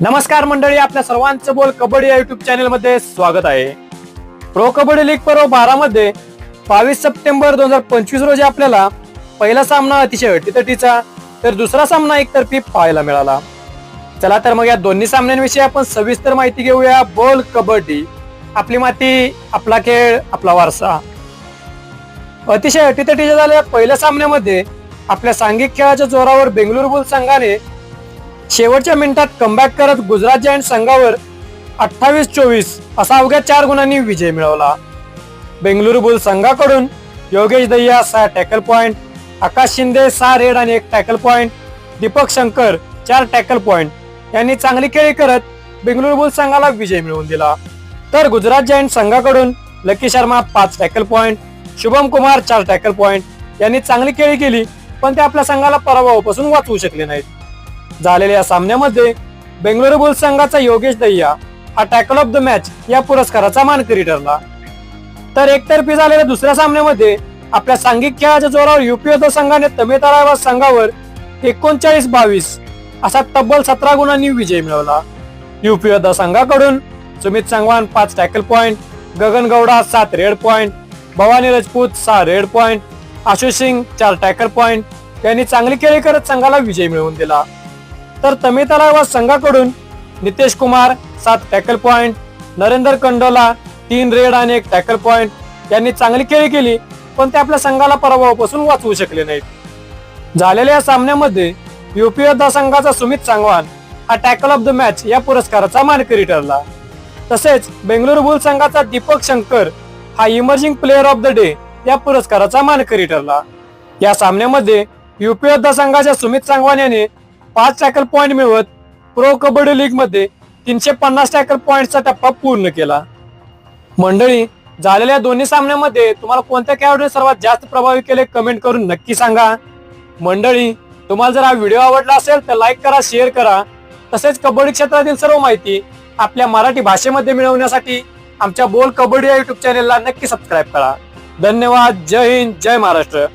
नमस्कार मंडळी आपल्या सर्वांचं बोल कबड्डी या युट्यूब चॅनलमध्ये स्वागत आहे. प्रो कबड्डी लीग पर्व बारा मध्ये बावीस सप्टेंबर दोन हजार पंचवीस रोजी आपल्याला पहिला सामना अतिशय अटीतटीचा तर दुसरा सामना एकतर्फी पाहायला मिळाला. चला तर मग या दोन्ही सामन्यांविषयी आपण सविस्तर माहिती घेऊया. बोल कबड्डी आपली माती आपला खेळ आपला वारसा. अतिशय अटीतटीच्या झालेल्या पहिल्या सामन्यामध्ये आपल्या सांघिक खेळाच्या जोरावर बेंगळुरू बुल संघाने शेवटच्या मिनिटात कमबॅक करत गुजरात जायंट संघावर अठ्ठावीस चोवीस असा अवघ्या चार गुणांनी विजय मिळवला. बेंगलुरू बुल संघाकडून योगेश दय्या सहा टॅकल पॉइंट आकाश शिंदे सहा रेड आणि एक टॅकल पॉइंट दीपक शंकर चार टॅकल पॉइंट यांनी चांगली खेळी करत बेंगलुरू बुल संघाला विजय मिळवून दिला. तर गुजरात जायंट संघाकडून लकी शर्मा पाच टॅकल पॉइंट शुभम कुमार चार टॅकल पॉइंट यांनी चांगली खेळी केली पण ते आपल्या संघाला पराभवापासून वाचवू शकले नाहीत. झालेल्या या सामन्यामध्ये बेंगळुरू बुल्स संघाचा योगेश दह्या हा टॅकल ऑफ द मॅच या पुरस्काराचा मानकरी ठरला. तर एकतर्फी झालेल्या दुसऱ्या सामन्यामध्ये आपल्या सांघिक खेळाच्या जोरावर युपी संघाने तमिळनाडू संघावर एकोणचाळीस बावीस असा तब्बल सतरा गुणांनी विजय मिळवला. युपी संघाकडून सुमित संगवान पाच टॅकल पॉइंट गगन गौडा सात रेड पॉइंट भवानी राजपूत सहा रेड पॉइंट आशुष सिंग चार टॅकल पॉइंट यांनी चांगली खेळी करत संघाला विजय मिळवून दिला. तर तमिळनाडू संघाकडून नितेश कुमार सात टॅकल पॉइंट नरेंद्र कंडोला तीन रेड आणि एक टॅकल पॉइंट यांनी चांगली खेळी केली पण ते आपल्या संघाला पराभवापासून वाचवू शकले नाहीत. झालेल्या या सामन्यामध्ये युपी योद्धा संघाचा सुमित सांगवान हा टॅकल ऑफ द मॅच या पुरस्काराचा मानकरी ठरला. तसेच बेंगळुरू बुल संघाचा दीपक शंकर हा emerging player of the day या पुरस्काराचा मानकरी ठरला. या सामन्यामध्ये युपी योद्धा संघाच्या सुमित सांगवान याने पाच टॅकल पॉईंट मिळवत प्रो कबड्डी लीगमध्ये तीनशे पन्नास टॅकल पॉईंटचा टप्पा पूर्ण केला. मंडळी झालेल्या दोन्ही सामन्यामध्ये तुम्हाला कोणत्या खेळाडूने सर्वात जास्त प्रभावी केले कमेंट करून नक्की सांगा. मंडळी तुम्हाला जर हा व्हिडिओ आवडला असेल तर लाईक करा शेअर करा. तसेच कबड्डी क्षेत्रातील सर्व माहिती आपल्या मराठी भाषेमध्ये मिळवण्यासाठी आमच्या बोल कबड्डी या युट्यूब चॅनेलला नक्की सबस्क्राईब करा. धन्यवाद. जय हिंद. जय महाराष्ट्र.